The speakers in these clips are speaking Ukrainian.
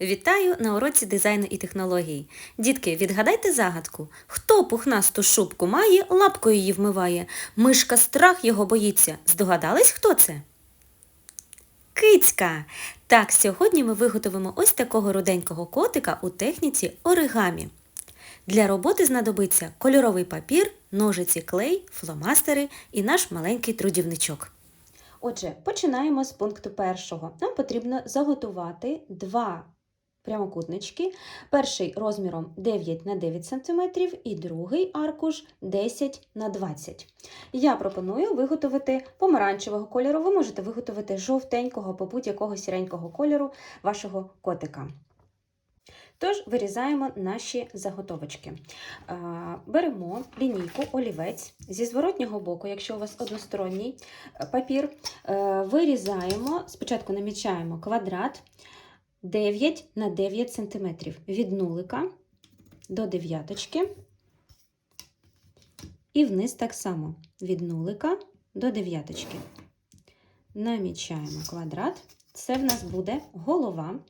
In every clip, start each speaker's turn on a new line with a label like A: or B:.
A: Вітаю на уроці дизайну і технологій. Дітки, відгадайте загадку. Хто пухнасту шубку має, лапкою її вмиває. Мишка страх його боїться. Здогадались, хто це? Кицька! Так, сьогодні ми виготовимо ось такого руденького котика у техніці оригамі. Для роботи знадобиться кольоровий папір, ножиці, клей, фломастери і наш маленький трудівничок. Отже, починаємо з пункту першого. Нам потрібно заготувати два прямокутнички. Перший розміром 9 на 9 см і другий аркуш 10 на 20 Я пропоную виготовити помаранчевого кольору. Ви можете виготовити жовтенького або будь-якого сіренького кольору вашого котика. Тож вирізаємо наші заготовочки. Беремо лінійку, олівець зі зворотнього боку, якщо у вас односторонній е, папір, е, вирізаємо, спочатку намічаємо квадрат 9 на 9 см від нулика до дев'яточки. І вниз так само від нулика до дев'яточки. Намічаємо квадрат. Це в нас буде голова.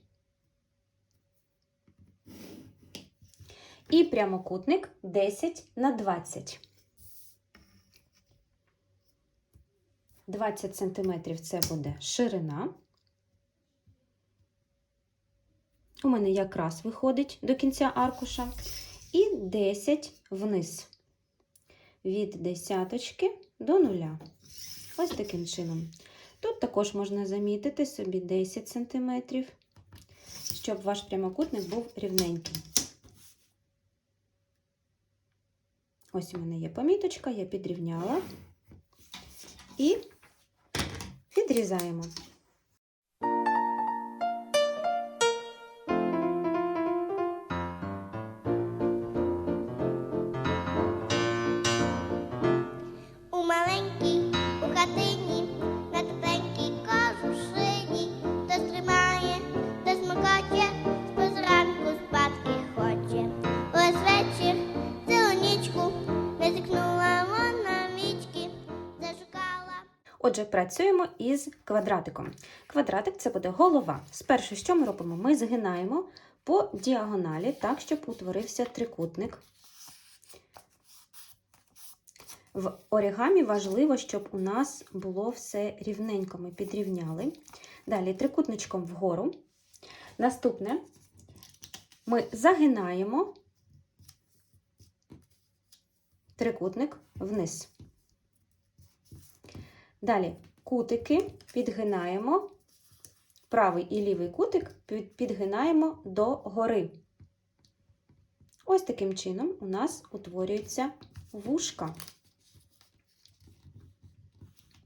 A: І прямокутник 10 на 20. 20 см це буде ширина. У мене якраз виходить до кінця аркуша. І 10 вниз. Від десяточки до нуля. Ось таким чином. Тут також можна замітити собі 10 см, щоб ваш прямокутник був рівненький. Ось у мене є поміточка, я підрівняла і відрізаємо. Отже, працюємо із квадратиком. Квадратик це буде голова. Спершу, що ми робимо? Ми згинаємо по діагоналі так, щоб утворився трикутник. В орігамі важливо, щоб у нас було все рівненько. Ми підрівняли. Далі трикутничком вгору. Наступне ми загинаємо трикутник вниз. Далі кутики підгинаємо, правий і лівий кутик підгинаємо до гори. Ось таким чином у нас утворюється вушка.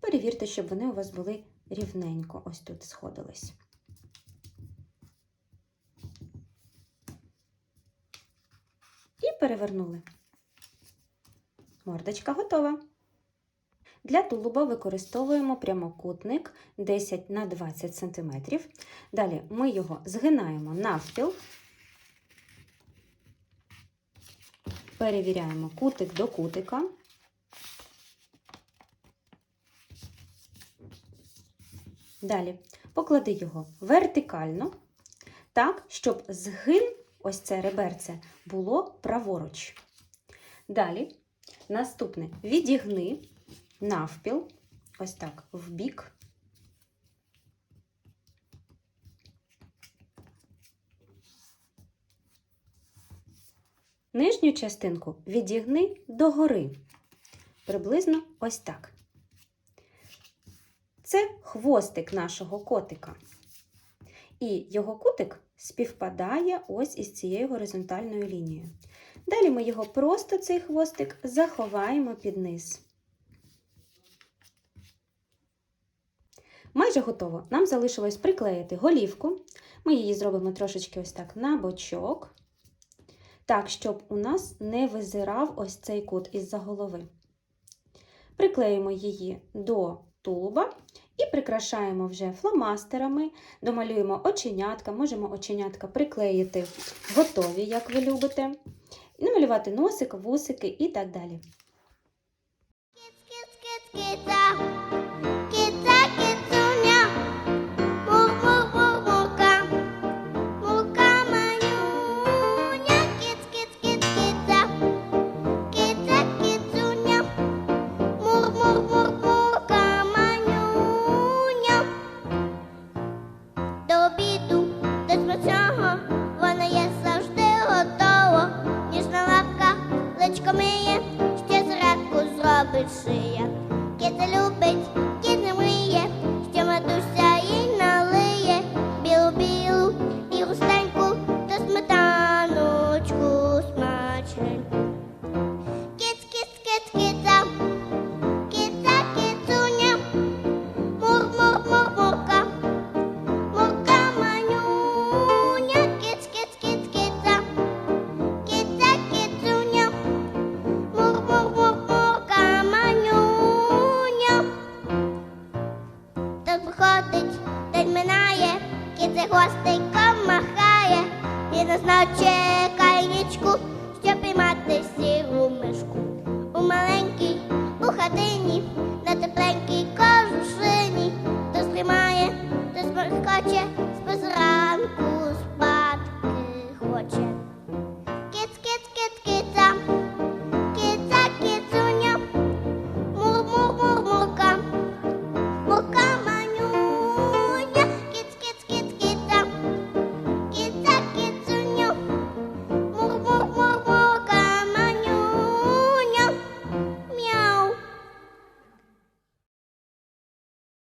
A: Перевірте, щоб вони у вас були рівненько ось тут сходились. І перевернули. Мордочка готова. Для тулуба використовуємо прямокутник 10 на 20 см. Далі ми його згинаємо навпіл, перевіряємо кутик до кутика. Далі поклади його вертикально, так, щоб згин, ось це реберце, було праворуч. Далі наступне відігни навпіл, ось так, в бік. Нижню частинку відігни догори, приблизно ось так. Це хвостик нашого котика. І його кутик співпадає ось із цією горизонтальною лінією. Далі ми його просто, цей хвостик, заховаємо під низ. Майже готово. Нам залишилось приклеїти голівку. Ми її зробимо трошечки ось так на бочок, так, щоб у нас не визирав ось цей кут із-за голови. Приклеїмо її до тулуба і прикрашаємо вже фломастерами, домалюємо оченятка, можемо оченятка приклеїти готові, як ви любите, намалювати носик, вусики і так далі.
B: Мук-мук-мук-мука, шиє, кіт любить. Щоб піймати сіру мишку. У маленькій у хатині, на тепленькій кожушині, то стримає, то сморкоче.